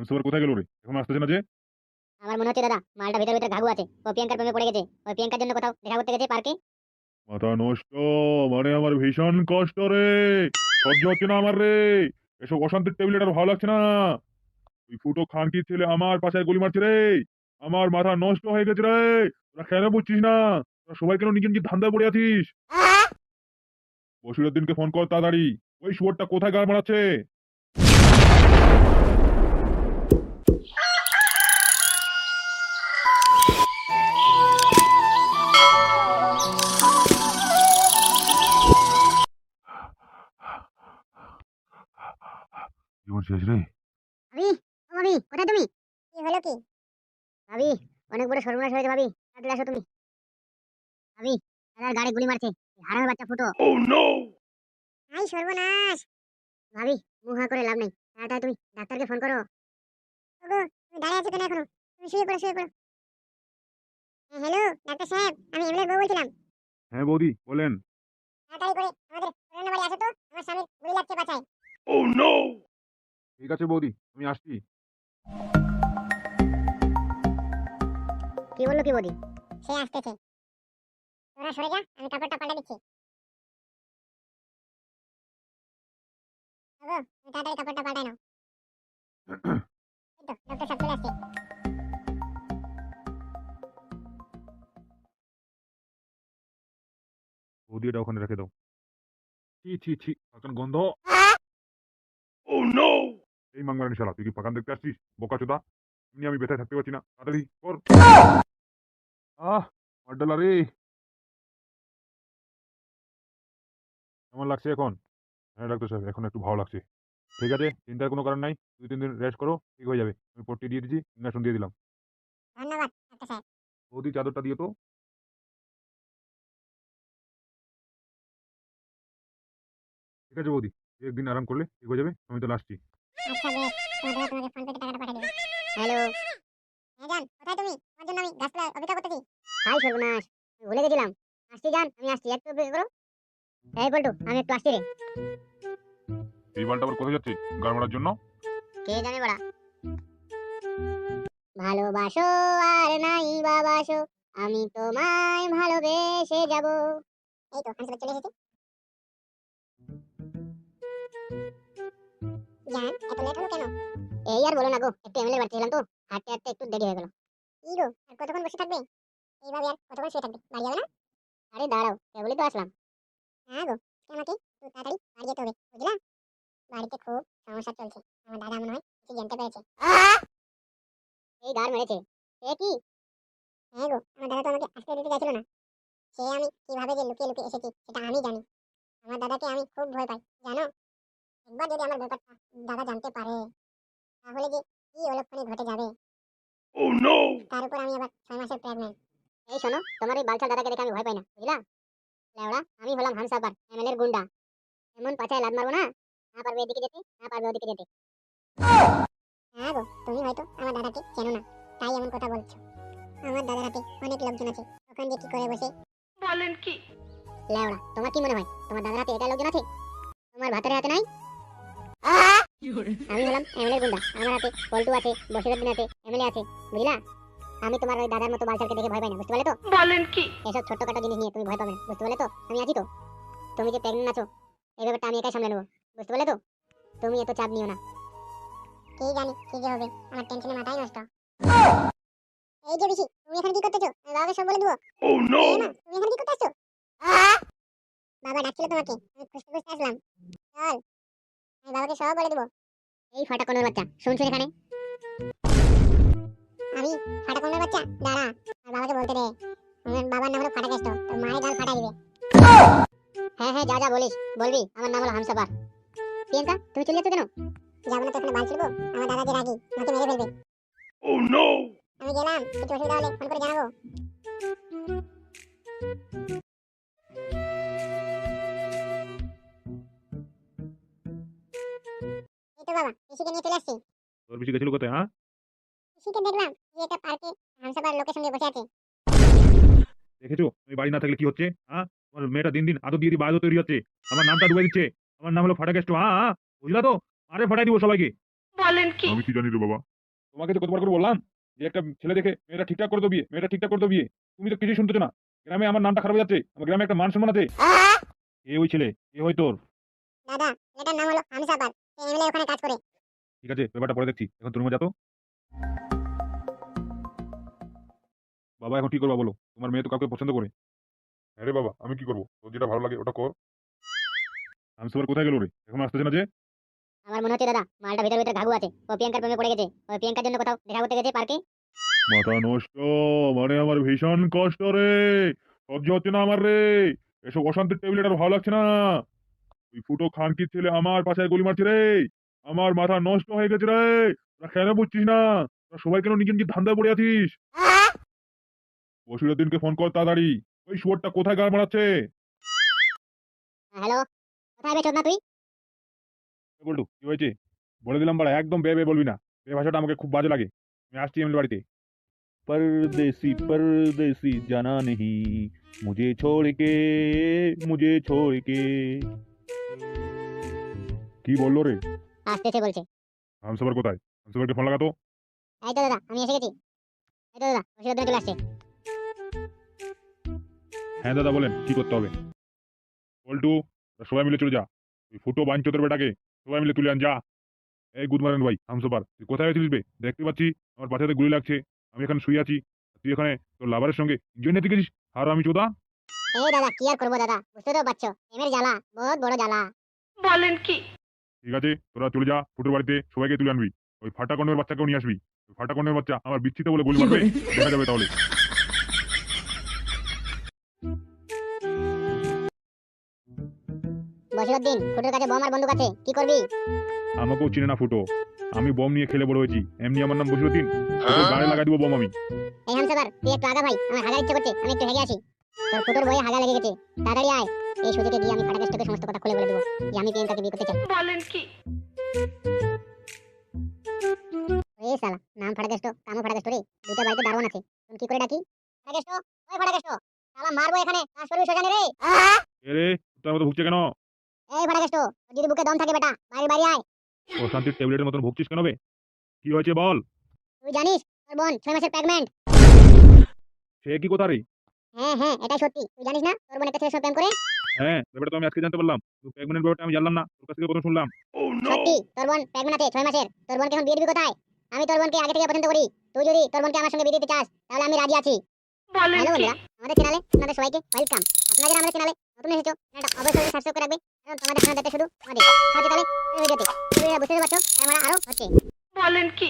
হামসাবার কোথায় গেল রে এখন আসতেছে না যে? আমার মনে হচ্ছে দাদা মালটা ভিতরে ভিতরে ঘাগু আছে। ও প্রিয়াঙ্কার প্রেমে পড়ে গেছে। ওই প্রিয়াঙ্কার জন্য কোথাও দেখা করতে গেছে পার্কে? মাথা নষ্ট মানে আমার ভীষণ কষ্ট রে। সহ্য হচ্ছে না আমার রে। এসব অশান্তির টেবিলেট আর ভালো লাগছে না। ওই ফুটো খানকির ছেলে আমার পাশে গুলি মারছে রে। আমার মাথা নষ্ট হয়ে গেছে রে। তোরা কেন বুঝছিস না? তোরা সবাই কেন নিজের নিজের ধান্দায় পড়ে আছিস? বসিরের দিনকে ফোন কর তাড়াতাড়ি। ওই শুয়োরটা কোথায় গান মারাচ্ছে? শেষ রে? ভাবি ও ভাবি কোথায় তুমি? কি হলো কি? ভাবি অনেক বড় সর্বনাশ হয়েছে ভাবি তাড়াতাড়ি আসো তুমি। ভাবি দাদার গাড়ি গুলি মারছে হারামের বাচ্চা ফুটো। Oh no! আই সর্বনাশ! ভাবি মুহা করে লাভ নেই তাড়াতাড়ি তুমি ডাক্তারকে ফোন করো। ওগো তুমি দাঁড়িয়ে আছো কেন এখনও? তুমি শুয়ে পড়ো শুয়ে পড়ো। হ্যালো ডাক্তার সাহেব আমি এমএলএর বউ বলছিলাম। হ্যাঁ বৌদি বলেন। তাড়াতাড়ি করে আমাদের পুরনো বাড়ি আসো তো আমার স্বামীর গুলি লাগছে পাছায়। Oh no! ঠিক আছে বৌদি আমি আসছি। কি বলল কি বৌদি? সে আসতেছে। তোরা সরে যা আমি কাপড়টা পাল্টে দিচ্ছি। তুমি তাড়াতাড়ি কাপড়টা পাল্টাই নাও। ডক্টর সাহেব চলে আসছে। বৌদি এটা ওখানে রেখে দাও। ছি ছি ছি পাকান গন্ধ। ও নো এই মাংমারানি শালা তুই কি পাকান দেখতে আসছিস? বোকা চোদা। এমনি আমি ব্যথায় থাকতে পারছি না। তাড়াতাড়ি কর। আহ আড্ডালা রে কেমন লাগছে এখন? হ্যাঁ ডাক্তার সাহেব এখন একটু ভালো লাগছে। ঠিক আছে চিন্তার কোনো কারণ নাই। দুই তিন দিন রেস্ট করো ঠিক হয়ে যাবে। আমি পট্টি দিয়ে দিচ্ছি ইঞ্জেকশন দিয়ে দিলাম। ধন্যবাদ ডাক্তার সাহেব বৌদি চাদরটা দিয়ে তো। ঠিক আছে বৌদি একদিন আরাম করলে ঠিক হয়ে যাবে আমি তো আসছি। আচ্ছা বেশ তোমার তোমাকে ফোন পেতে টাকাটা পাঠিয়ে দেবে। হ্যালো? হ্যাঁ জান কোথায় তুমি? তোমার জন্য আমি গাছতলায় অপেক্ষা করতেছি। হাই সর্বনাশ ভুলে গেছিলাম। আসছি জান আমি আসছি একটু অপেক্ষা করো। এই বলটু আমি একটু আসছি রে। এই বালটা আবার কোথায় যাচ্ছে? গাড় জন্য? কে জানে বড়া। ভালোবাসো আর নাই বাবাসো আমি তোমায় ভালোবেসে যাব। এই তো চলে এসেছে। জান এত লেট হলো কেন? এই আর বলো না গো, একটু এমএলএ বাড়তে তো, হাঁটতে হাঁটতে একটু দেরি হয়ে গেল। কি গো, আর কতক্ষণ বসে থাকবে? এইভাবে আর কতক্ষণ শুয়ে থাকবে? বাড়ি যাবে না? আরে দাঁড়াও, কেবলই তো আসলাম। হ্যাঁ গো আমাকে একটু তাড়াতাড়ি বাড়ি যেতে হবে, বুঝলা? বাড়িতে খুব সমস্যা চলছে, আমার দাদা মনে হয় কিছু জানতে পেরেছে। এই গার মেরেছে, সে কি? হ্যাঁ গো, আমার দাদা তো আমাকে আজকে দিতে চাইছিল না। সে আমি কীভাবে যে লুকিয়ে লুকিয়ে এসেছি, সেটা আমি জানি। আমার দাদাকে আমি খুব ভয় পাই, জানো? একবার যদি আমার ব্যাপারটা দাদা জানতে পারে তাহলে যে কি অলক্ষণে ঘটে যাবে? Oh! তার উপর আমি আবার ছয় মাসের প্রেগনেন্ট এই শোনো তোমার এই বালছাল দাদাকে দেখে আমি ভয় পাই না বুঝলা? লেওড়া আমি হলাম হামসাপার এমএলএর গুন্ডা। এমন পাছায় লাদ মারবো না না পারবে এদিকে যেতে না পারবে ওদিকে যেতে। হ্যাঁ গো তুমি হয়তো আমার দাদাকে চেনো না তাই এমন কথা বলছো। আমার দাদার হাতে অনেক লোকজন আছে ওখান যে কি করে বসে? বলেন কি? লেওড়া তোমার কি মনে হয় তোমার দাদার হাতে এটা লোকজন আছে? তোমার ভাতের হাতে নাই? আমি হলাম এমএলএর গুন্ডা আমার হাতে পল্টু আছে বসিরের দিন আছে এমএলএ আছে বুঝলা? আমি তোমার ওই দাদার মতো বালছালকে দেখে ভয় পাই না বুঝতে পারলে তো? বলেন কি? এসব ছোটখাটো জিনিস নিয়ে তুমি ভয় পাবে না বুঝতে পারলে তো? আমি আছি তো। তুমি যে প্রেগনেন্ট আছো এই ব্যাপারটা আমি একাই সামলে নেব বুঝতে পারলে তো? তুমি এত চাপ নিও না। কি জানি কি যে হবে আমার টেনশনে মাথায় নষ্ট। এই যে বিশি তুমি এখানে কি করতেছো? আমি বাবাকে সব বলে দেবো। Oh no! এই মা, তুমি এখানে কি করতেছো? বাবা ডাকছিল তোমাকে আমি খুঁজতে খুঁজতে আসলাম। চল। আমি বাবাকে সব বলে দেবো। এই ফাটা কোনের বাচ্চা শুনছো এখানে। আমি ফাটা কোনের বাচ্চা? দাঁড়া আর বাবাকে বলতে দে। আমার বাবার নাম হলো ফাটাকেষ্ট তোর মায়ের গাল ফাটাই দিবে। হ্যাঁ হ্যাঁ যা যা বলিস বলবি আমার নাম হলো হামসাপার প্রিয়াঙ্কা তুমি চলে যাচ্ছ কেন? যাব না তো এখানে বাল ছিড়বো? আমার দাদা যে রাগি আমাকে মেরে ফেলবে। Oh! আমি গেলাম কিছু অসুবিধা হলে ফোন করে জানাব। তো বাবা নিয়ে চলে আসছি। তোর বেশি গেছিল কোথায় হ্যাঁ? দেখলাম যে একটা পার্কে হামসাবার লোকের সঙ্গে বসে আছে। দেখেছ? বাড়ি না থাকলে কি হচ্ছে হ্যাঁ? মেয়েটা দিন দিন আদর দিয়ে দিয়ে বাজও তৈরি হচ্ছে আমার নামটা ডুবে দিচ্ছে আমার নাম হলো হ্যাঁ হ্যাঁ? বুঝলা তো? আরে ফাটাই দিব সবাইকে। বলেন কি? আমি কি জানি রে বাবা? তোমাকে তো কতবার করে বললাম যে একটা ছেলে দেখে মেয়েটা ঠিকঠাক করে তো বিয়ে মেয়েটা ঠিকঠাক করে তো তুমি তো কিছুই শুনতেছো না। গ্রামে আমার নামটা খারাপ হয়ে যাচ্ছে আমার গ্রামে একটা মান সম্মান আছে। এ ওই ছেলে এ হয় তোর। দাদা ছেলেটার নাম হলো হামসাপার এমএলএ ওখানে কাজ করে। ঠিক আছে ব্যাপারটা পরে দেখছি। এখন তুমি বাবা এখন কি করবা বলো? তোমার মেয়ে তো কাউকে পছন্দ করে। হ্যাঁ রে বাবা আমি কি করব? তোর যেটা ভালো লাগে ওটা কর। আমি সবার কোথায় গেল রে? এখন আসতেছে না যে? আমার মনে হচ্ছে দাদা মালটা ভিতরে ভিতরে ঘাগু আছে। ও প্রিয়াঙ্কার প্রেমে পড়ে গেছে। ওই প্রিয়াঙ্কার জন্য কোথাও দেখা করতে গেছে পার্কে? মাথা নষ্ট মানে আমার ভীষণ কষ্ট রে। সহ্য হচ্ছে না আমার রে। এসব অশান্তির টেবিল এটা ভালো লাগছে না। ওই ফুটো খানকির ছেলে আমার পাশে গুলি মারছে রে আমার মাথা নষ্ট হয়ে গেছে রে তোরা কেন বুঝছিস না তোরা সবাই কেন নিজে নিজে ধান্দায় পড়ে আছিস বসিরের দিনকে ফোন কর তাড়াতাড়ি ওই শুয়োরটা কোথায় গাড় মারাচ্ছে হ্যালো কোথায় বেচোদ না তুই বলটু কি হয়েছে বলে দিলাম বাড়া একদম বে বে বলবি না বে ভাষাটা আমাকে খুব বাজে লাগে আমি আসছি এমনি বাড়িতে परदेसी परदेसी जाना नहीं मुझे छोड़ के मुझे छोड़ के কি বলল রে? আসতেছে বলছে। হামসাবার কোথায়? হামসাবারকে ফোন লাগাতো? এই তো দাদা আমি এসে গেছি। এই তো দাদা বসির চলে আসছে। হ্যাঁ দাদা বলেন কি করতে হবে? তোরা সবাই মিলে চলে যা। ওই ফুটো বাঞ্চোদের বেটাকে সবাই মিলে তুলে আন যা। এই গুড মর্নিং ভাই হামসাবার তুই কোথায় আছিস বে? দেখতে পাচ্ছি আমার পাশাতে গুলি লাগছে। আমি এখানে শুয়ে আছি। তুই এখানে তোর লাভারের সঙ্গে। জন্য গেছিস আর আমি চোদা এই দাদা কি আর করব দাদা? বুঝতে তো পারছ প্রেমের জ্বালা বহুত বড় জ্বালা। বলেন কি? ঠিক আছে তোরা চলে যা ফুটোর বাড়িতে সবাইকে তুলে আনবি। ওই ফাটা কর্ণের বাচ্চাকেও নিয়ে আসবি। ওই ফাটা কর্ণের বাচ্চা আমার বিচ্ছিত বলে গুলি মারবে দেখা যাবে তাহলে। বসিরুদ্দিন ফুটোর কাছে বোম আর বন্দুক আছে কি করবি? আমাকেও চিনে না ফুটো। আমি বম নিয়ে খেলে বড় হয়েছি। এমনি আমার নাম বসিরুদ্দিন ফুটোর গায়ে লাগা দিব বম আমি। এই হামসাবার তুই একটু আগা ভাই আমার হাগার ইচ্ছে করছে আমি একটু হেগে আসি তোর ফুটোর বয়ে হাগা লেগে গেছে। তাড়াতাড়ি আয়। এই সুযোগে গিয়ে আমি ফাটা ফাটাকেষ্টকে সমস্ত কথা খুলে বলে দেবো। যে আমি প্রিয়াঙ্কাকে বিয়ে করতে চাই। বলেন কি? এই শালা নাম ফাটা ফাটাকেষ্ট কামও ফাটাকেষ্ট রে। দুটো বাড়িতে দারোয়ান আছে। তুমি কি করে ডাকি? ফাটা ফাটাকেষ্ট ওই ফাটা ফাটাকেষ্ট। শালা মারবো এখানে কাজ করবি শ্মশানে রে? এ রে তোর মতো ভুগছে কেন? এই ফাটাকেষ্ট তোর যদি বুকে দম থাকে বেটা বাইরে বাইরে আয়। ও শান্তির ট্যাবলেটের মতন ভুগছিস কেন বে? কি হয়েছে বল? তুই জানিস তোর বোন ছয় মাসের প্রেগনেন্ট সে কি কথা রে? হ্যাঁ হ্যাঁ এটাই সত্যি। তুই জানিস না? তোর বোন একটা ছেলের সাথে প্রেম করে? হ্যাঁ ব্যাপারটা তো আমি আজকে জানতে পারলাম। তুই প্রেগনেন্ট ব্যাপারটা আমি জানলাম না। তোর কাছ থেকে প্রথম শুনলাম। সত্যি তোর বোন প্রেগনেন্ট আছে ছয় মাসের। তোর বোনকে এখন বিয়ে দিবি কোথায়? আমি তোর বোনকে আগে থেকে পছন্দ করি। তুই যদি তোর বোনকে আমার সঙ্গে বিয়ে দিতে চাস তাহলে আমি রাজি আছি। হ্যালো বন্ধুরা আমাদের চ্যানেলে আপনাদের সবাইকে ওয়েলকাম আপনারা যারা আমাদের চ্যানেলে নতুন এসেছ চ্যানেলটা অবশ্যই সাবস্ক্রাইব করে রাখবে। কারণ তোমাদের আপনাদের শুধু আমাদের। সাথে তাহলে এই ভিডিওতে ভিডিওটা বুঝতে পারছ? আমরা আরও হচ্ছে। বলেন কি?